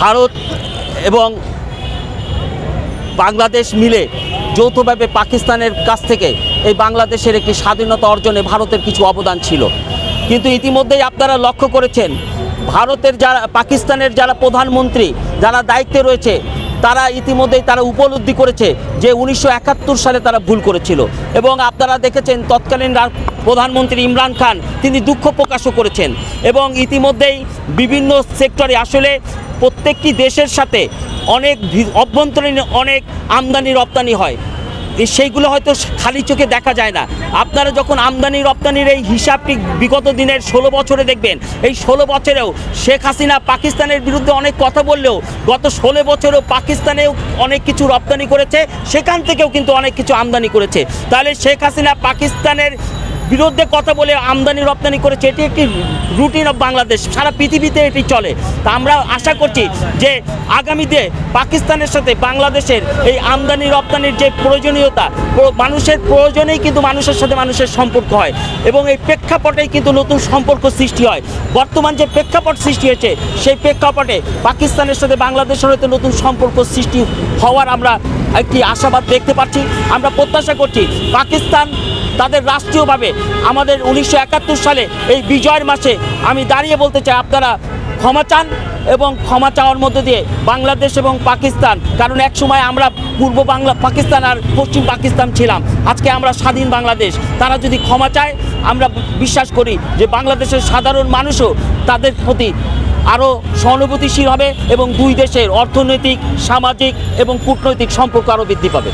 ভারত এবং বাংলাদেশ মিলে যৌথভাবে পাকিস্তানের কাছ থেকে এই বাংলাদেশের একটি স্বাধীনতা অর্জনে ভারতের কিছু অবদান ছিল। কিন্তু ইতিমধ্যেই আপনারা লক্ষ্য করেছেন, ভারতের যারা, পাকিস্তানের যারা প্রধানমন্ত্রী, যারা দায়িত্বে রয়েছে, তারা ইতিমধ্যেই তারা উপলব্ধি করেছে যে উনিশশো একাত্তর সালে তারা ভুল করেছিল। এবং আপনারা দেখেছেন, তৎকালীন প্রধানমন্ত্রী ইমরান খান, তিনি দুঃখ প্রকাশও করেছেন। এবং ইতিমধ্যেই বিভিন্ন সেক্টরে আসলে প্রত্যেকটি দেশের সাথে অনেক অভ্যন্তরীণ অনেক আমদানি রপ্তানি হয়। সেইগুলো হয়তো খালি চোখে দেখা যায় না। আপনারা যখন আমদানি রপ্তানির এই হিসাবটি বিগত দিনের ষোলো বছরে দেখবেন, এই ষোলো বছরেও শেখ হাসিনা পাকিস্তানের বিরুদ্ধে অনেক কথা বললেও গত ষোলো বছরেও পাকিস্তানেও অনেক কিছু রপ্তানি করেছে, সেখান থেকেও কিন্তু অনেক কিছু আমদানি করেছে। তাহলে শেখ হাসিনা পাকিস্তানের বিরুদ্ধে কথা বলে আমদানি রপ্তানি করেছে, এটি একটি রুটিন অফ বাংলাদেশ, সারা পৃথিবীতে এটি চলে। তা আমরা আশা করছি যে আগামীতে পাকিস্তানের সাথে বাংলাদেশের এই আমদানি রপ্তানির যে প্রয়োজনীয়তা মানুষের প্রয়োজনেই কিন্তু মানুষের সাথে মানুষের সম্পর্ক হয় এবং এই প্রেক্ষাপটেই কিন্তু নতুন সম্পর্ক সৃষ্টি হয়। বর্তমান যে প্রেক্ষাপট সৃষ্টি হয়েছে, সেই প্রেক্ষাপটে পাকিস্তানের সাথে বাংলাদেশের হয়তো নতুন সম্পর্ক সৃষ্টি হওয়ার আমরা একটি আশাবাদ দেখতে পাচ্ছি। আমরা প্রত্যাশা করছি পাকিস্তান তাদের রাষ্ট্রীয়ভাবে আমাদের উনিশশো একাত্তর সালে এই বিজয়ের মাসে আমি দাঁড়িয়ে বলতে চাই, আপনারা ক্ষমা চান এবং ক্ষমা চাওয়ার মধ্যে দিয়ে বাংলাদেশ এবং পাকিস্তান, কারণ এক সময় আমরা পূর্ব বাংলা পাকিস্তান আর পশ্চিম পাকিস্তান ছিলাম, আজকে আমরা স্বাধীন বাংলাদেশ, তারা যদি ক্ষমা চায়, আমরা বিশ্বাস করি যে বাংলাদেশের সাধারণ মানুষও তাদের প্রতি আরও সহানুভূতিশীল হবে এবং দুই দেশের অর্থনৈতিক, সামাজিক এবং কূটনৈতিক সম্পর্ক আরও বৃদ্ধি পাবে।